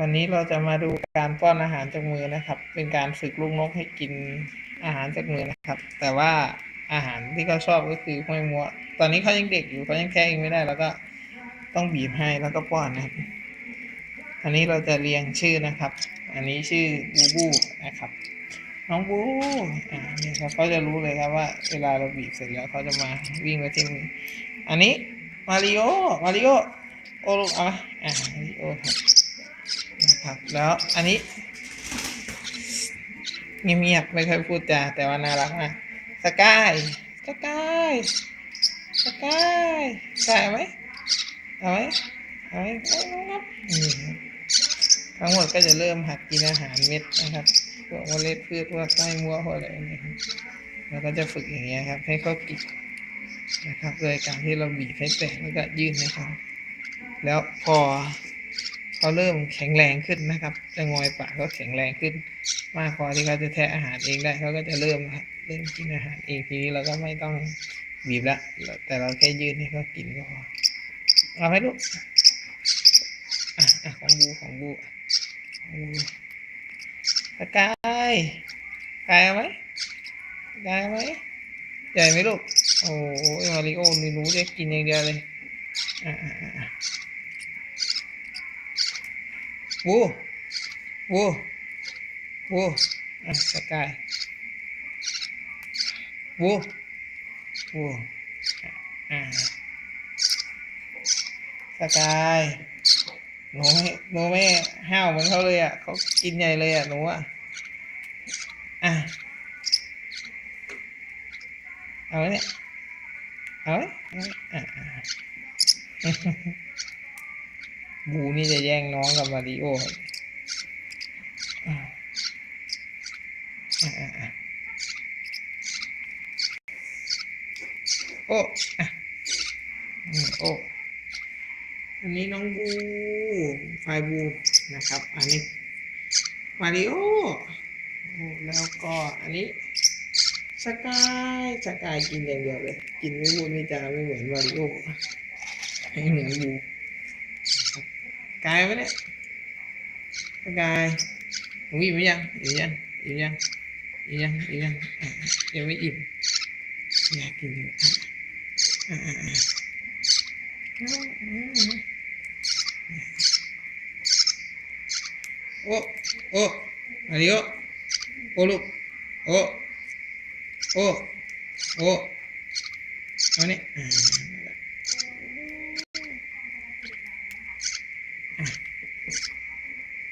วันนี้เราจะมาดูการป้อนอาหารจากมือนะครับ เป็นการฝึกลูกนกให้กินอาหารจากมือนะครับ แต่ว่าอาหารที่เขาชอบก็คือห้วยมัว ตอนนี้เขายังเด็กอยู่เขายังแค่เองไม่ได้ แล้วก็ต้องบีบให้แล้วก็ป้อนนะครับ อันนี้เราจะเรียงชื่อนะครับ อันนี้ชื่อบูบูนะครับ น้องบูอ่าเนี่ยครับเขาจะรู้เลยครับว่า เวลาเราบีบเสร็จแล้วเขาจะมาวิ่งมาที่มืออันนี้มาริโอมาริโอโอลูกเอามอ่ามาริโอครับ นะครับ แล้วอันนี้ เงียบๆไม่ค่อยพูดจาแต่ว่าน่ารักมากสกายสกายสกายใสกายเอาไหมเอาไหมเอาไหมเอาครับนี่ครับทั้งหมดก็จะเริ่มหัดกินอาหารเม็ดนะครับพวกเมล็ดพืชพวกไส้มัวพวกอะไรนี่ครับแล้วก็จะฝึกอย่างเงี้ยครับ ให้เขากินนะครับโดยการที่เราบีบให้แตกแล้วก็ยื่นให้เขาแล้วพอ เขาเริ่มแข็งแรงขึ้นนะครับจะงอยปากเขาแข็งแรงขึ้น มากพอที่เขาจะแทะอาหารเองได้เขาก็จะเริ่มเริ่มกินอาหารเองทีนี้เราก็ไม่ต้องบีบละแต่เราแค่ยื่นให้เขากินก็พอเอาไหมลูกอะอะของบูของบูของบูสกายกายเอาไหมสกายเอาไหมใหญ่ไหมลูกโอ้ยมาริโอนี่รู้จะกินอย่างเดียวเลยอะอะอะ อะบูบูวูสกายวูวูอะสกายหนูไม่หนูไม่ห้าวเหมือนเขาเลยอะเขากินใหญ่เลยอะหนูอะอะเอาเนี่ยเอาเอาไว้อะอะ บูนี่จะแย่งน้องกับมาริโออะอะอะอะโอ้อะโอ้อันนี้น้องบูไฟบูนะครับ อันนี้มาริโอแล้วก็อันนี้สกายสกายกินอย่างเดียวเลย กินไม่พูไม่จาไม่เหมือนมาริโอไม่เหมือนบู กายไหมเนี่ยกายหนูอิ่มหรือยังอิ่มยังอิ่มยังอิ่มยังอิ่มยังยังไม่อิ่มอยากกินอยู่อะอะอะอะโอ้โอ้มาริโอโอ้ลูกโอ้โอ้โอ้เอาเนี่ยอ่าอะอู้